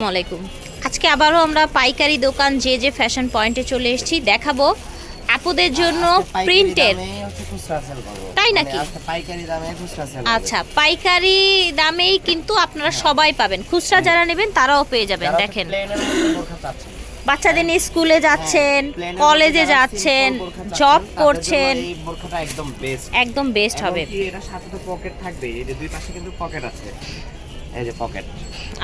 আলাইকুম। আজকে আবারও আমরা পাইকারি দোকান যে যে ফ্যাশন পয়েন্টে চলে এসেছি দেখাবো আপুদের জন্য প্রিন্টের তাই নাকি? সেল আচ্ছা পাইকারি দামেই কিন্তু আপনারা সবাই পাবেন। খুচরা যারা নেবেন তারাও পেয়ে যাবেন দেখেন। বাচ্চাদের নিয়ে স্কুলে হ্যাঁ, যাচ্ছেন কলেজে যাচ্ছেন জব করছেন। একদম বেস্ট হবে। এটার সাথে তো পকেট থাকবে এই দুই পাশে কিন্তু পকেট আছে। এই যে পকেট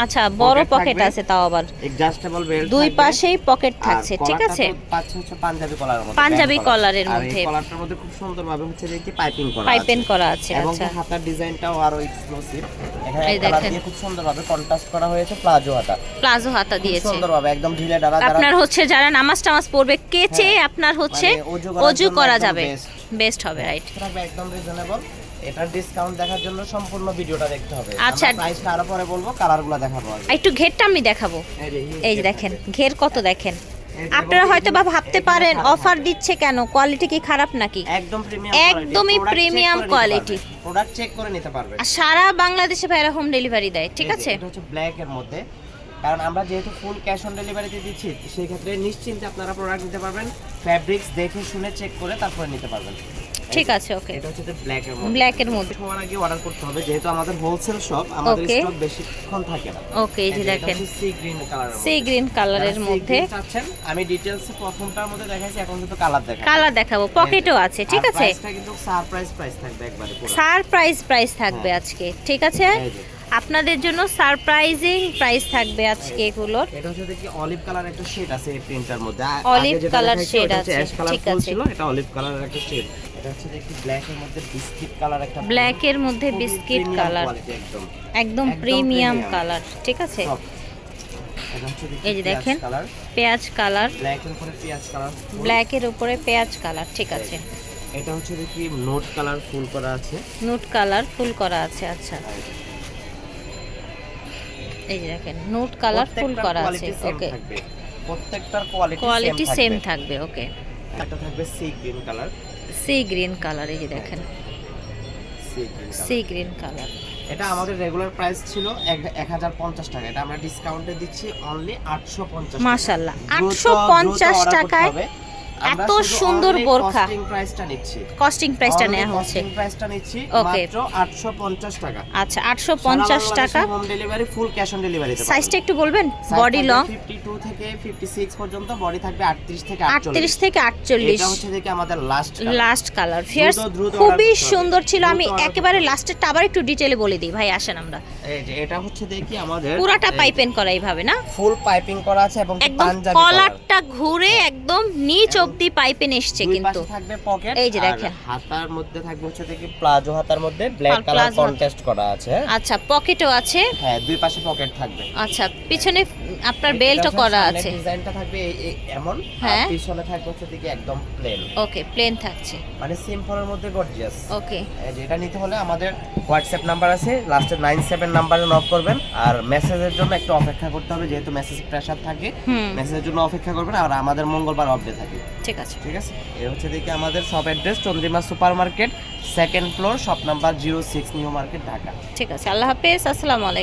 আচ্ছা বড় পকেট আছে তাও আবার। এডজাস্টেবল বেল্ট দুই পাশেই পকেট থাকছে ঠিক আছে? পাচ্ছে হচ্ছে পাঞ্জাবি কলারের মধ্যে পাঞ্জাবি কলারের মধ্যে। এই কলারটার মধ্যে খুব সুন্দরভাবে হচ্ছে যে পাইপিং করা পাইপেন আছে। করা আছে এবং আচ্ছা। হাতার ডিজাইনটাও আরও এক্সক্লুসিভ এখানে কালার। দিয়ে খুব সুন্দরভাবে কন্ট্রাস্ট করা হয়েছে প্লাজো হাতা। প্লাজো হাতা দিয়েছে। সুন্দরভাবে একদম ঢিলে ডালা আপনার হচ্ছে যারা নামাজ টামাজ পড়বে কেচে হ্যাঁ, আপনার হচ্ছে মানে অজু জন্য করা যাবে। বেস্ট হবে রাইট একদম রিজনেবল এটার ডিসকাউন্ট দেখার জন্য সম্পূর্ণ ভিডিওটা দেখতে হবে। আচ্ছা। প্রাইসটা আরও পরে বলব কালারগুলো দেখাবো। একটু ঘেরটা আমি দেখাবো। এই যে, দেখেন ঘের কত দেখেন? আপনারা হয়তো বা ভাবতে পারেন অফার দিচ্ছে কেন? কোয়ালিটি কি খারাপ নাকি? একদম প্রিমিয়াম একদমই premium quality। প্রোডাক্ট চেক করে নিতে পারবে আর সারা বাংলাদেশে ভাইরা হোম ডেলিভারি দেয় ঠিক আছে? এটা হচ্ছে ব্ল্যাক এর মধ্যে। কারণ আমরা যেহেতু ফুল ক্যাশ অন ডেলিভারিতে দিচ্ছি সেই ক্ষেত্রে নিশ্চিন্তে আপনারা প্রোডাক্ট নিতে পারবেন। ফ্যাব্রিক্স দেখে শুনে চেক করে তারপরে নিতে পারবেন। ঠিক আছে ওকে এটা হচ্ছে ব্ল্যাক এর মধ্যে। ব্ল্যাক এর মধ্যে। সবার আগে অর্ডার করতে হবে যেহেতু আমাদের হোলসেল শপ আমাদের স্টক বেশিক্ষণ থাকে না। ওকে এই যে দেখেন। সি গ্রিন কালারের সি গ্রিন কালারের মধ্যে। চাচ্ছেন আমি ডিটেইলস প্রথমটার মধ্যে দেখাইছি এখন কিন্তু কালার দেখাবো। কালার দেখাবো পকেটও আছে ঠিক আছে? প্রাইসটা কিন্তু সারপ্রাইজ প্রাইস থাকবে একবারে পুরো। সারপ্রাইজ প্রাইস থাকবে হ্যাঁ। আজকে ঠিক আছে? এই যে। আপনাদের জন্য সারপ্রাইজিং প্রাইস থাকবে আজকে এগুলোর। এটা হচ্ছে দেখি অলিভ কালার একটা শেড আছে এই প্রিন্টার মধ্যে। shade ওটা হচ্ছে আছে, ঠিক আছে। এটা অলিভ কালারের একটা শেড এটা হচ্ছে দেখি ব্ল্যাক এর মধ্যে বিস্কিট কালার একটা ব্ল্যাক এর মধ্যে বিস্কিট কালার একদম। প্রিমিয়াম কালার ঠিক আছে? এই যে দেখেন। পেঁয়াজ কালার ব্ল্যাক এর উপরে পেঁয়াজ কালার ব্ল্যাক এর উপরে পেঁয়াজ কালার ঠিক আছে। এটা হচ্ছে দেখি নোট কালার ফুল করা আছে। নুট কালার ফুল করা আছে আচ্ছা। এই যে দেখেন নুট কালার ফুল করা আছে ওকে প্রত্যেকটার কোয়ালিটি কোয়ালিটি সেম থাকবে। ওকে একটা থাকবে sea green colour sea green colour এই যে দেখেন। সি গ্রিন কালার এটা আমাদের রেগুলার প্রাইস ছিল এক হাজার পঞ্চাশ টাকা। এটা আমরা ডিসকাউন্টে দিচ্ছি অনলি আটশো পঞ্চাশ মাশাল্লাহ আটশো পঞ্চাশ টাকায় এত সুন্দর বোরখা। প্রাইসটা নিচ্ছি। কস্টিং প্রাইসটা নেওয়া হচ্ছে। প্রাইসটা নিচ্ছি মাত্র আটশো পঞ্চাশ টাকা। আচ্ছা আটশো পঞ্চাশ টাকা। Home delivery full cash on delivery সাইজটা একটু বলবেন? বডি লং ফিফটি টু থেকে ফিফটি সিক্স পর্যন্ত বডি থাকবে আটত্রিশ থেকে আটত্রিশ আটচল্লিশ। থেকে এটা হচ্ছে দেখি আমাদের লাস্ট লাস্ট কালার ফিয়ার্স খুবই। সুন্দর ছিল। আমি একেবারে। লাস্টেরটা আবার একটু ডিটেলে বলে দিই। ভাই আসেন আমরা। এই যে এটা হচ্ছে দেখি আমাদের পুরাটা পাইপেন করা এইভাবে না? ফুল পাইপিং করা আছে এবং পাঞ্জাবি কলার কলারটা ঘুরে একদম নিচ অব্দি পাইপেন এসছে কিন্তু থাকবে পকেট এই যে দেখেন। হাতার মধ্যে থাকবে হচ্ছে দেখি প্লাজো হাতার মধ্যে ব্ল্যাক কালার কন্ট্রাস্ট করা আছে? আচ্ছা পকেটও আছে হ্যাঁ দুই পাশে পকেট থাকবে আচ্ছা পিছনে আপনার বেল্টও করা আছে। ডিজাইনটা থাকবে এমন হ্যাঁ। আর পিছনে থাকবে হচ্ছে দেখি একদম প্লেন ওকে প্লেন থাকছে। মানে সিম্পলের মধ্যে গর্জিয়াস ওকে। যেটা নিতে হলে আমাদের হোয়াটসঅ্যাপ নাম্বার আছে লাস্টে নাইন সেভেন নাম্বারে নক করবেন আর মেসেজের জন্য একটু অপেক্ষা করতে হবে যেহেতু মেসেজ প্রেশার থাকে মেসেজের জন্য অপেক্ষা করবেন আর আমাদের মঙ্গলবার অফ ডে থাকে। ঠিক আছে। ঠিক আছে? এ হচ্ছে দেখি আমাদের সব address Chandrima super market second floor shop number zero six New Market Dhaka ঠিক আছে আল্লাহ হাফেজ আসসালামু আলাইকুম।